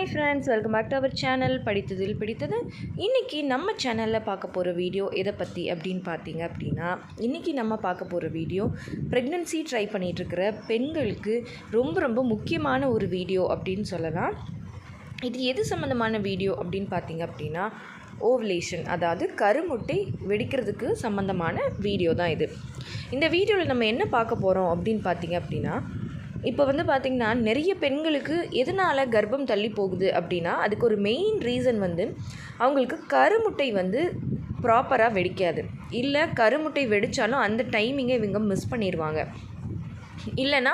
Hi friends welcome back to our channel படித்ததில் பிடித்தது. இன்றைக்கி நம்ம சேனலில் பார்க்க போகிற வீடியோ எதை பற்றி அப்படின்னு பார்த்தீங்க அப்படின்னா இன்றைக்கி நம்ம பார்க்க போகிற வீடியோ ப்ரெக்னென்சி ட்ரை பண்ணிகிட்ருக்கிற பெண்களுக்கு ரொம்ப ரொம்ப முக்கியமான ஒரு வீடியோ அப்படின்னு சொல்லலாம். இது எது சம்மந்தமான வீடியோ அப்படின்னு பார்த்தீங்க அப்படின்னா ஓவலேஷன் அதாவது கருமுட்டை வெடிக்கிறதுக்கு சம்மந்தமான வீடியோ தான் இது. இந்த வீடியோவில் நம்ம என்ன பார்க்க போகிறோம் அப்படின்னு பார்த்தீங்க அப்படின்னா இப்போ வந்து பார்த்திங்கன்னா நிறைய பெண்களுக்கு எதனால் கர்ப்பம் தள்ளி போகுது அப்படின்னா அதுக்கு ஒரு மெயின் ரீசன் வந்து அவங்களுக்கு கருமுட்டை வந்து ப்ராப்பராக வெடிக்காது. இல்லை கருமுட்டை வெடித்தாலும் அந்த டைமிங்கை இவங்க மிஸ் பண்ணிடுவாங்க இல்லைன்னா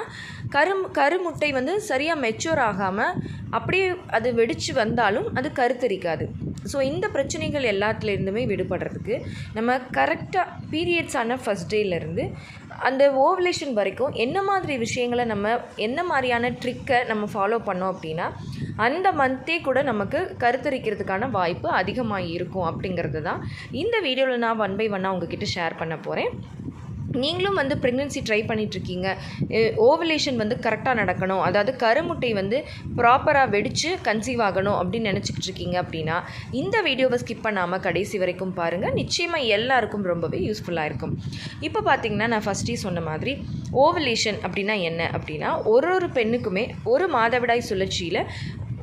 கரும் கருமுட்டை வந்து சரியாக மெச்சூர் ஆகாமல் அப்படியே அது வெடித்து வந்தாலும் அது கருத்தரிக்காது. ஸோ இந்த பிரச்சனைகள் எல்லாத்துலேருந்துமே விடுபடுறதுக்கு நம்ம கரெக்டாக பீரியட்ஸ் ஆன ஃபஸ்ட் டேலேருந்து அந்த ஓவலேஷன் வரைக்கும் என்ன மாதிரி விஷயங்களை நம்ம என்ன மாதிரியான ட்ரிக்கை நம்ம ஃபாலோ பண்ணோம் அப்படின்னா அந்த மந்த்தே கூட நமக்கு கருத்தரிக்கிறதுக்கான வாய்ப்பு அதிகமாக இருக்கும் அப்படிங்கிறது தான் இந்த வீடியோவில் நான் ஒன் பை ஒன்னாக உங்ககிட்ட ஷேர் பண்ண போகிறேன் நீங்களும் வந்து ப்ரெக்னென்சி ட்ரை பண்ணிகிட்ருக்கீங்க ஓவலேஷன் வந்து கரெக்டாக நடக்கணும். அதாவது கருமுட்டை வந்து ப்ராப்பராக வெடித்து கன்சீவ் ஆகணும் அப்படின்னு நினச்சிக்கிட்டு இருக்கீங்க அப்படின்னா இந்த வீடியோவை ஸ்கிப் பண்ணாமல் கடைசி வரைக்கும் பாருங்கள் நிச்சயமாக எல்லாருக்கும் ரொம்பவே யூஸ்ஃபுல்லாக இருக்கும். இப்போ பார்த்திங்கன்னா நான் ஃபஸ்ட்டே சொன்ன மாதிரி ஓவலேஷன் அப்படின்னா என்ன அப்படின்னா ஒரு ஒரு பெண்ணுக்குமே ஒரு மாதவிடாய் சுழற்சியில்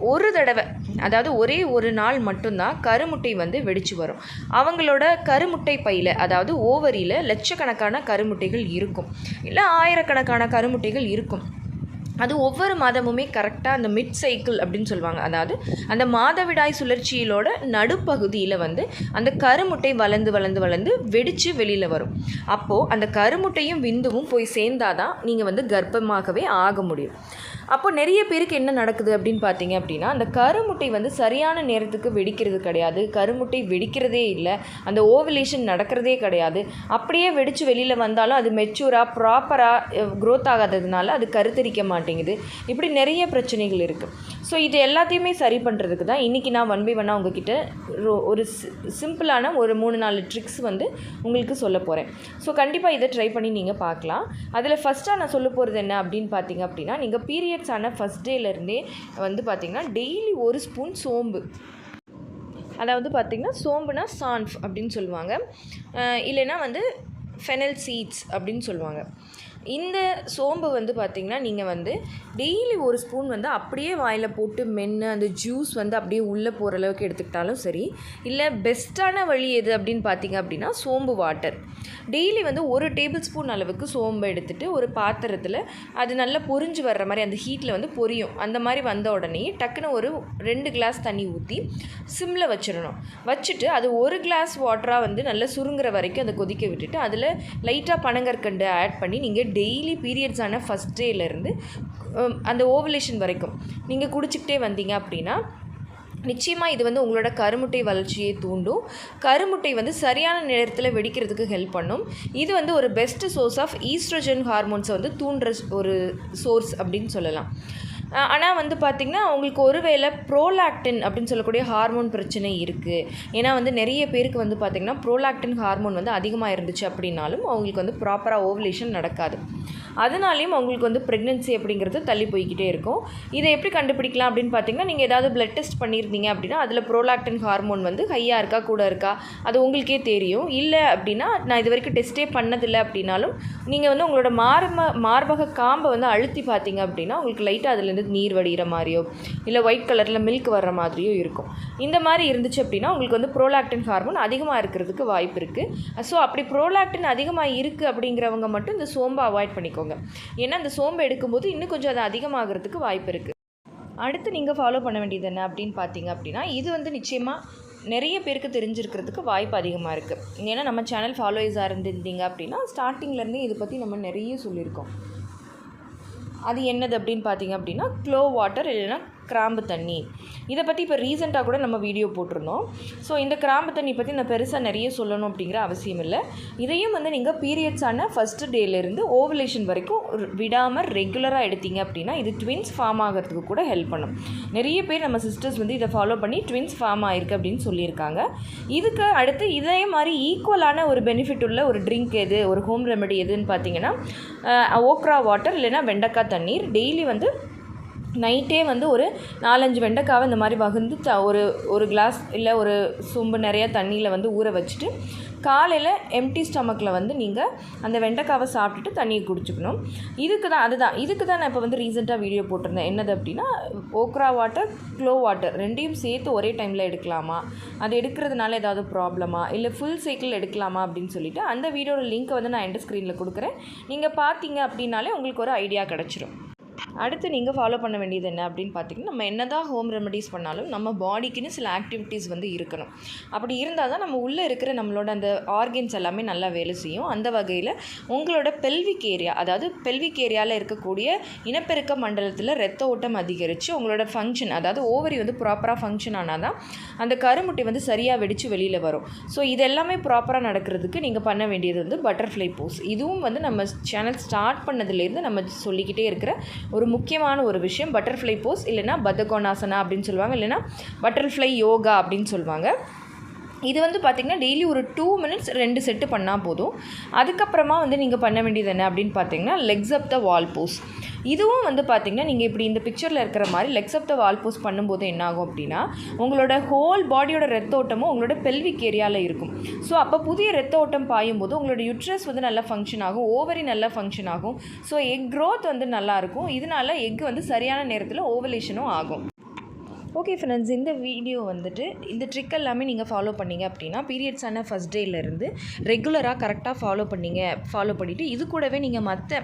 ஒரு தடவை அதாவது ஒரே ஒரு நாள் மட்டும்தான் கருமுட்டை வந்து வெடிச்சு வரும். அவங்களோட கருமுட்டை பையில் அதாவது ஓவரியில் லட்சக்கணக்கான கருமுட்டைகள் இருக்கும். இல்லை ஆயிரக்கணக்கான கருமுட்டைகள் இருக்கும். அது ஒவ்வொரு மாதமுமே கரெக்டாக அந்த மிட் சைக்கிள் அப்படின்னு சொல்லுவாங்க. அதாவது அந்த மாதவிடாய் சுழற்சியிலோட நடுப்பகுதியில் வந்து அந்த கருமுட்டை வளர்ந்து வளர்ந்து வளர்ந்து வெடித்து வெளியில் வரும். அப்போது அந்த கருமுட்டையும் விந்துவும் போய் சேர்ந்தாதான் நீங்கள் வந்து கர்ப்பமாகவே ஆக முடியும். அப்போ நிறைய பேருக்கு என்ன நடக்குது அப்படின்னு பார்த்தீங்க அப்படின்னா அந்த கருமுட்டை வந்து சரியான நேரத்துக்கு வெடிக்கிறது கிடையாது. கருமுட்டை வெடிக்கிறதே இல்லை. அந்த ஓவலேஷன் நடக்கிறதே கிடையாது. அப்படியே வெடித்து வெளியில் வந்தாலும் அது மெச்சூராக ப்ராப்பராக க்ரோத் ஆகாததுனால அது கருத்தரிக்க மாட்டேங்குது. இப்படி நிறைய பிரச்சனைகள் இருக்குது ஸோ இது எல்லாத்தையுமே சரி பண்ணுறதுக்கு தான் இன்றைக்கி நான் ஒன் பை ஒன்னாக உங்ககிட்ட ஒரு சிம்பிளான ஒரு மூணு நாலு ட்ரிக்ஸ் வந்து உங்களுக்கு சொல்ல போகிறேன் ஸோ கண்டிப்பாக இதை ட்ரை பண்ணி நீங்கள் பார்க்கலாம். அதில் ஃபஸ்ட்டாக நான் சொல்ல போகிறது என்ன அப்படின்னு பார்த்தீங்க அப்படின்னா நீங்கள் பீரியட்ஸ் ஆன ஃபஸ்ட் டேலேருந்தே வந்து பார்த்திங்கன்னா டெய்லி ஒரு ஸ்பூன் சோம்பு. அதாவது பார்த்திங்கன்னா சோம்புனா சான்ஃப் அப்படின்னு சொல்லுவாங்க. இல்லைன்னா வந்து ஃபெனல் சீட்ஸ் அப்படின்னு சொல்லுவாங்க. இந்த சோம்பு வந்து பார்த்திங்கன்னா நீங்கள் வந்து டெய்லி ஒரு ஸ்பூன் வந்து அப்படியே வாயில் போட்டு மென்று அந்த ஜூஸ் வந்து அப்படியே உள்ளே போகிற அளவுக்கு எடுத்துக்கிட்டாலும் சரி இல்லை பெஸ்ட்டான வழி எது அப்படின்னு பார்த்தீங்க அப்படின்னா சோம்பு வாட்டர் டெய்லி வந்து ஒரு டேபிள் ஸ்பூன் அளவுக்கு சோம்பு எடுத்துகிட்டு ஒரு பாத்திரத்தில் அது நல்லா பொரிஞ்சு வர்ற மாதிரி அந்த ஹீட்டில் வந்து பொரியும். அந்த மாதிரி வந்த உடனே டக்குன்னு ஒரு ரெண்டு கிளாஸ் தண்ணி ஊற்றி சிம்மில் வச்சிடணும். வச்சுட்டு அது ஒரு கிளாஸ் வாட்டராக வந்து நல்லா சுருங்குற வரைக்கும் அதை கொதிக்க விட்டுட்டு அதில் லைட்டாக பனங்கற்கண்டு ஆட் பண்ணி நீங்கள் டெய்லி பீரியட்ஸ் ஆன ஃபஸ்ட் டேலேருந்து அந்த ஓவலேஷன் வரைக்கும். நீங்கள் குடிச்சிக்கிட்டே வந்தீங்க அப்படின்னா நிச்சயமாக இது வந்து உங்களோட கருமுட்டை வளர்ச்சியை தூண்டும். கருமுட்டை வந்து சரியான நேரத்தில் வெடிக்கிறதுக்கு ஹெல்ப் பண்ணும். இது வந்து ஒரு பெஸ்ட் சோர்ஸ் ஆஃப் ஈஸ்ட்ரோஜன் ஹார்மோன்ஸை வந்து தூண்டுற ஒரு சோர்ஸ் அப்படின்னு சொல்லலாம். ஆனால் வந்து பார்த்திங்கன்னா அவங்களுக்கு ஒருவேளை ப்ரோலாக்டின் அப்படின்னு சொல்லக்கூடிய ஹார்மோன் பிரச்சனை இருக்குது ஏன்னா வந்து நிறைய பேருக்கு வந்து பார்த்திங்கன்னா ப்ரோலாக்டின் ஹார்மோன் வந்து அதிகமாக இருந்துச்சு அப்படின்னாலும் அவங்களுக்கு வந்து ப்ராப்பராக ஓவலேஷன் நடக்காது. அதனாலையும் அவங்களுக்கு வந்து ப்ரெக்னென்சி அப்படிங்கிறது தள்ளி போய்கிட்டே இருக்கும். இதை எப்படி கண்டுபிடிக்கலாம் அப்படின்னு பார்த்தீங்கன்னா நீங்கள் ஏதாவது பிளட் டெஸ்ட் பண்ணியிருந்தீங்க அப்படின்னா அதில் ப்ரோலாக்டின் ஹார்மோன் வந்து ஹையாக இருக்கா கூட இருக்கா அது உங்களுக்கே தெரியும். இல்லை அப்படின்னா நான் இது வரைக்கும் டெஸ்ட்டே பண்ணதில்லை அப்படின்னாலும் நீங்கள் வந்து உங்களோட மார்ப மார்பக காம்பை வந்து அழுத்தி பார்த்தீங்க அப்படின்னா உங்களுக்கு லைட்டாக அதுலேருந்து நீர் வடிகிற மாதிரியோ இல்லை ஒயிட் கலரில் மில்க் வர்ற மாதிரியோ இருக்கும். இந்த மாதிரி இருந்துச்சு அப்படின்னா உங்களுக்கு வந்து ப்ரோலாக்டின் ஹார்மோன் அதிகமாக இருக்கிறதுக்கு வாய்ப்பு இருக்குது ஸோ அப்படி ப்ரோலாக்டின் அதிகமாக இருக்குது அப்படிங்கிறவங்க மட்டும் இந்த சோம்பை அவாய்ட் பண்ணிக்கோங்க. ஏன்னா அந்த சோம்பை எடுக்கும்போது இன்னும் கொஞ்சம் அது அதிகமாகிறதுக்கு வாய்ப்பு இருக்குது அடுத்து நீங்கள் ஃபாலோ பண்ண வேண்டியது என்ன அப்படின்னு பார்த்தீங்க அப்படின்னா இது வந்து நிச்சயமாக நிறைய பேருக்கு தெரிஞ்சிருக்கிறதுக்கு வாய்ப்பு அதிகமாக இருக்குது ஏன்னா நம்ம சேனல் ஃபாலோயர்ஸாக இருந்திருந்தீங்க அப்படின்னா ஸ்டார்டிங்லேருந்தே இதை பற்றி நம்ம நிறைய சொல்லியிருக்கோம். அது என்னது அப்படின்னு பார்த்தீங்க அப்படின்னா க்ளோ வாட்டர் இல்லைன்னா கிராம்பு தண்ணி. இதை பற்றி இப்போ ரீசெண்டாக கூட நம்ம வீடியோ போட்டிருந்தோம். ஸோ இந்த கிராம்பு தண்ணி பற்றி நான் பெருசாக நிறைய சொல்லணும் அப்படிங்கிற அவசியம் இல்லை. இதையும் வந்து நீங்கள் பீரியட்ஸான ஃபஸ்ட்டு டேலேருந்து ஓவலேஷன் வரைக்கும் விடாமல் ரெகுலராக எடுத்தீங்க அப்படின்னா இது ட்வின்ஸ் ஃபார்ம் ஆகிறதுக்கு கூட ஹெல்ப் பண்ணும். நிறைய பேர் நம்ம சிஸ்டர்ஸ் வந்து இதை ஃபாலோ பண்ணி ட்வின்ஸ் ஃபார்ம் ஆயிருக்கு அப்படின்னு சொல்லியிருக்காங்க. இதுக்கு அடுத்து இதே மாதிரி ஈக்குவலான ஒரு பெனிஃபிட் உள்ள ஒரு ட்ரிங்க் எது ஒரு ஹோம் ரெமெடி எதுன்னு பார்த்தீங்கன்னா ஓக்ரா வாட்டர் இல்லைன்னா வெண்டக்காய் தண்ணீர். டெய்லி வந்து நைட்டே வந்து ஒரு நாலஞ்சு வெண்டைக்காவை இந்த மாதிரி வகுந்து த ஒரு ஒரு கிளாஸ் இல்லை ஒரு சொம்பு நிறையா தண்ணியில் வந்து ஊற வச்சுட்டு காலையில் எம்டி ஸ்டமக்கில் வந்து நீங்கள் அந்த வெண்டைக்காவை சாப்பிட்டுட்டு தண்ணியை குடிச்சுக்கணும். இதுக்கு தான் அதுதான். இதுக்கு தான் நான் இப்போ வந்து ரீசெண்டாக வீடியோ போட்டிருந்தேன். என்னது அப்படின்னா ஓக்ரா வாட்டர் க்ளோ வாட்டர் ரெண்டையும் சேர்த்து ஒரே டைமில் எடுக்கலாமா? அது எடுக்கிறதுனால ஏதாவது ப்ராப்ளமா இல்லை ஃபுல் சைக்கிள் எடுக்கலாமா அப்படின்னு சொல்லிட்டு அந்த வீடியோட லிங்க்கை வந்து நான் எண்ட் ஸ்க்ரீனில் கொடுக்குறேன். நீங்கள் பார்த்தீங்க அப்படின்னாலே உங்களுக்கு ஒரு ஐடியா கிடச்சிரும். அடுத்து நீங்கள் ஃபாலோ பண்ண வேண்டியது என்ன அப்படின்னு பார்த்தீங்கன்னா நம்ம என்ன தான் ஹோம் ரெமடிஸ் பண்ணாலும் நம்ம பாடிக்குன்னு சில ஆக்டிவிட்டீஸ் வந்து இருக்கணும். அப்படி இருந்தால் தான் நம்ம உள்ளே இருக்கிற நம்மளோட அந்த ஆர்கன்ஸ் எல்லாமே நல்லா வேலை செய்யும். அந்த வகையில் உங்களோட பெல்விக் ஏரியா அதாவது பெல்விக் ஏரியாவில் இருக்கக்கூடிய இனப்பெருக்க மண்டலத்தில் ரத்த ஓட்டம் அதிகரித்து உங்களோட ஃபங்க்ஷன் அதாவது ஓவரி வந்து ப்ராப்பராக ஃபங்க்ஷன் ஆனால் தான் அந்த கருமுட்டி வந்து சரியாக வெடித்து வெளியில் வரும். ஸோ இது எல்லாமே ப்ராப்பராக நடக்கிறதுக்கு நீங்கள் பண்ண வேண்டியது வந்து பட்டர்ஃப்ளை போஸ் இதுவும் வந்து நம்ம சேனல் ஸ்டார்ட் பண்ணதுலேருந்து நம்ம சொல்லிக்கிட்டே இருக்கிற ஒரு முக்கியமான ஒரு விஷயம் பட்டர்ஃப்ளை போஸ் இல்லைனா பத்தகோணாசனா அப்படின்னு சொல்லுவாங்க இல்லைனா பட்டர்ஃப்ளை யோகா அப்படின்னு சொல்லுவாங்க. இது வந்து பார்த்திங்கன்னா டெய்லி ஒரு டூ மினிட்ஸ் ரெண்டு செட்டு பண்ணால் போதும். அதுக்கப்புறமா வந்து நீங்கள் பண்ண வேண்டியது என்ன அப்படின்னு பார்த்தீங்கன்னா லெக்ஸ் அப் த வால் போஸ் இதுவும் வந்து பார்த்திங்கன்னா நீங்கள் இப்படி இந்த பிக்சரில் இருக்கிற மாதிரி லெக்ஸ் அப் த வால் போஸ் பண்ணும்போது என்னாகும் அப்படின்னா உங்களோட ஹோல் பாடியோட ரத்த ஓட்டமும் உங்களோட பெல்விக் ஏரியாவில் இருக்கும். ஸோ அப்போ புதிய ரத்த ஓட்டம் பாயும் போது உங்களோட யுட்ரஸ் வந்து நல்லா ஃபங்க்ஷன் ஆகும் ஓவரி நல்லா ஃபங்க்ஷன் ஆகும். ஸோ எக் க்ரோத் வந்து நல்லாயிருக்கும் இதனால எக் வந்து சரியான நேரத்தில் ஓவலேஷனும் ஆகும். ஓகே ஃப்ரெண்ட்ஸ் இந்த வீடியோ வந்துட்டு இந்த ட்ரிக் எல்லாமே நீங்கள் ஃபாலோ பண்ணிங்க அப்படின்னா பீரியட்ஸான ஃபஸ்ட் டேலேருந்து ரெகுலராக கரெக்டாக ஃபாலோ பண்ணீங்க ஃபாலோ பண்ணிவிட்டு இது கூடவே நீங்கள் மற்ற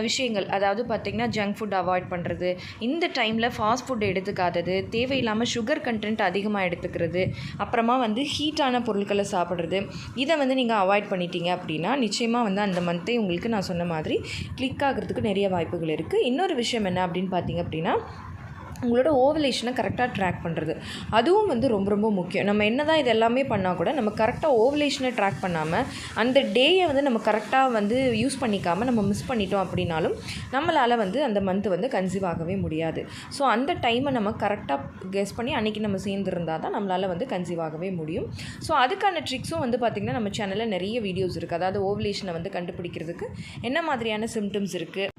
விஷயங்கள் அதாவது பார்த்திங்கன்னா ஜங்க் ஃபுட் அவாய்ட் பண்ணுறது இந்த டைமில் ஃபாஸ்ட் ஃபுட் எடுத்துக்காதது தேவையில்லாமல் சுகர் கண்டென்ட் அதிகமாக எடுத்துக்கிறது அப்புறமா வந்து ஹீட்டான பொருட்களை சாப்பிட்றது இதை வந்து நீங்கள் அவாய்ட் பண்ணிட்டீங்க அப்படின்னா நிச்சயமாக வந்து அந்த மந்த்தே உங்களுக்கு நான் சொன்ன மாதிரி கிளிக் ஆகிறதுக்கு நிறைய வாய்ப்புகள் இருக்குது இன்னொரு விஷயம் என்ன அப்படின்னு பார்த்தீங்க அப்படின்னா உங்களோட ஓவலேஷனை கரெக்டாக ட்ராக் பண்ணுறது அதுவும் வந்து ரொம்ப ரொம்ப முக்கியம். நம்ம என்ன தான் இது எல்லாமே பண்ணால் கூட நம்ம கரெக்டாக ஓவலேஷனை ட்ராக் பண்ணாமல் அந்த டேயை வந்து நம்ம கரெக்டாக வந்து யூஸ் பண்ணிக்காமல் நம்ம மிஸ் பண்ணிட்டோம் அப்படின்னாலும் நம்மளால் வந்து அந்த மந்த் வந்து கன்சீவ் ஆகவே முடியாது. ஸோ அந்த டைமை நம்ம கரெக்டாக கெஸ் பண்ணி அன்றைக்கி நம்ம சேர்ந்துருந்தால் தான் நம்மளால் வந்து கன்சீவ் ஆகவே முடியும். ஸோ அதுக்கான ட்ரிக்ஸும் வந்து பார்த்திங்கன்னா நம்ம சேனலில் நிறைய வீடியோஸ் இருக்குது அதாவது ஓவலேஷனை வந்து கண்டுபிடிக்கிறதுக்கு என்ன மாதிரியான சிம்டம்ஸ் இருக்குது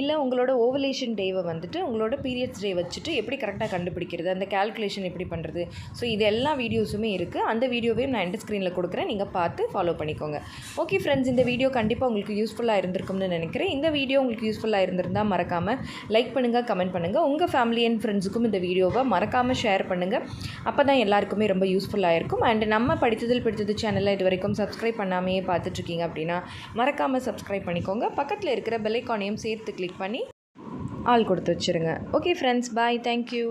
இல்லை உங்களோட ஓவலேஷன் டேவை வந்துட்டு உங்களோட பீரியட்ஸ் டே வச்சுட்டு எப்படி கரெக்டாக கண்டுபிடிக்கிறது? அந்த கால்குலேஷன் எப்படி பண்ணுறது ஸோ இது எல்லா வீடியோஸுமே இருக்குது அந்த வீடியோவையும் நான் எண்ட் ஸ்க்ரீனில் கொடுக்குறேன். நீங்கள் பார்த்து ஃபாலோ பண்ணிக்கோங்க. ஓகே ஃப்ரெண்ட்ஸ் இந்த வீடியோ கண்டிப்பாக உங்களுக்கு யூஸ்ஃபுல்லாக இருந்திருக்கும்னு நினைக்கிறேன். இந்த வீடியோ உங்களுக்கு யூஸ்ஃபுல்லாக இருந்திருந்தால் மறக்காமல் லைக் பண்ணுங்கள் கமெண்ட் பண்ணுங்கள் உங்கள் ஃபேமிலி அண்ட் ஃப்ரெண்ட்ஸுக்கும் இந்த வீடியோவை மறக்காமல் ஷேர் பண்ணுங்கள் அப்போ தான் எல்லாருக்குமே ரொம்ப யூஸ்ஃபுல்லாக இருக்கும். அண்ட் நம்ம படித்ததில் பிடித்தது சேனலில் இது வரைக்கும் சப்ஸ்கிரைப் பண்ணாமையே பார்த்துட்ருக்கீங்க அப்படின்னா மறக்காமல் சப்ஸ்கிரைப் பண்ணிக்கோங்க. பக்கத்தில் இருக்கிற பெல்லைக்கானையும் சேர்த்து கிளிக் பண்ணி ஆள் கொடுத்து வச்சுருங்க. Okay friends bye thank you